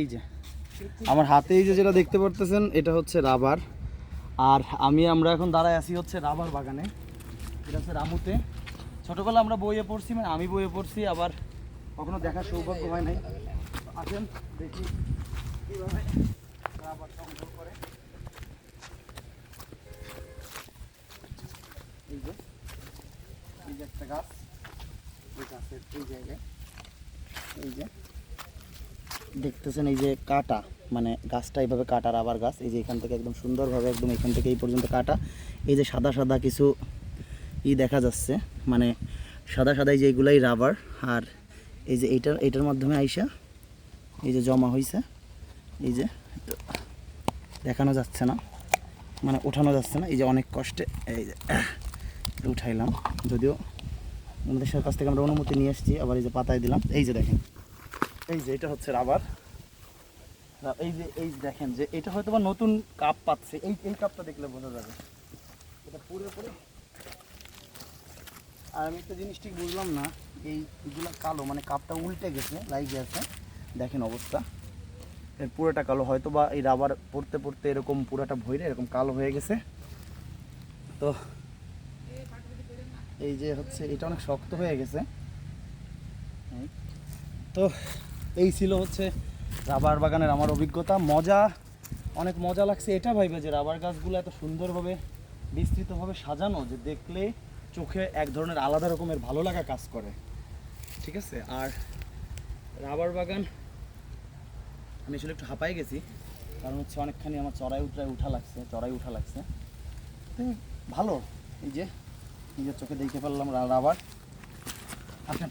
এই যে, আমার হাতে এই যে যেটা দেখতে পারতেছেন, এটা হচ্ছে রাবার। আর আমি আমরা এখন দাঁড়ায় আছি হচ্ছে রাবার বাগানে। এটা হচ্ছে রামুতে। ছোটবেলা আমরা বইয়ে পড়ছি মানে আমি বইয়ে পড়ছি, আবার কখনো দেখার সৌভাগ্য হয় নাই। আসেন, দেখি কীভাবে রাবার সংগ্রহ করে। এই যে এই যে একটা গাছ, এই গাছের এই জায়গায়, এই যে। দেখতেছেন এই যে কাটা মানে গাছটা এইভাবে কাটা রাবার গাছ এই যে এখান থেকে একদম সুন্দরভাবে একদম এখান থেকে এই পর্যন্ত কাটা এই যে সাদা সাদা কিছু ই দেখা যাচ্ছে মানে সাদা সাদা এই যে এইগুলাই রাবার আর এই যে এইটার এইটার মাধ্যমে আইসা এই যে জমা হয়েছে এই যে দেখানো যাচ্ছে না মানে ওঠানো যাচ্ছে না এই যে অনেক কষ্টে এই যে উঠাইলাম যদিও আমাদের কাছ থেকে আমরা অনুমতি নিয়ে এসেছি আবার এই যে পাতায় দিলাম এই যে দেখেন এই যে এটা হচ্ছে রাবার। এই যে, এই দেখেন যে, এটা হয়তো বা নতুন কাপ পাচ্ছে। এই এই কাপটা দেখলে বোঝা যাবে। এটা পুরোপুরি আর আমি একটা জিনিস ঠিক বুঝলাম না, এই এগুলো কালো মানে কাপটা উল্টে গেছে লাইগে আছে দেখেন অবস্থা। এর পুরোটা কালো, হয়তো বা এই রাবার পড়তে পড়তে এরকম পুরোটা ভইরে এরকম কালো হয়ে গেছে। তো এই যে হচ্ছে, এটা অনেক শক্ত হয়ে গেছে। তো এই ছিল হচ্ছে রাবার বাগানের আমার অভিজ্ঞতা। মজা, অনেক মজা লাগছে। এটা ভাইবে যে রাবার গাছগুলো এত সুন্দরভাবে বিস্তৃতভাবে সাজানো যে দেখলে চোখে এক ধরনের আলাদা রকমের ভালো লাগা কাজ করে। ঠিক আছে? আর রাবার বাগান, আমি আসলে একটু হাঁপাই গেছি, কারণ হচ্ছে অনেকখানি আমার চড়াই উঠায় উঠা লাগছে, চড়াই উঠা লাগছে। ভালো। এই যে, নিজের চোখে দেখে পারলাম রাবার। আসেন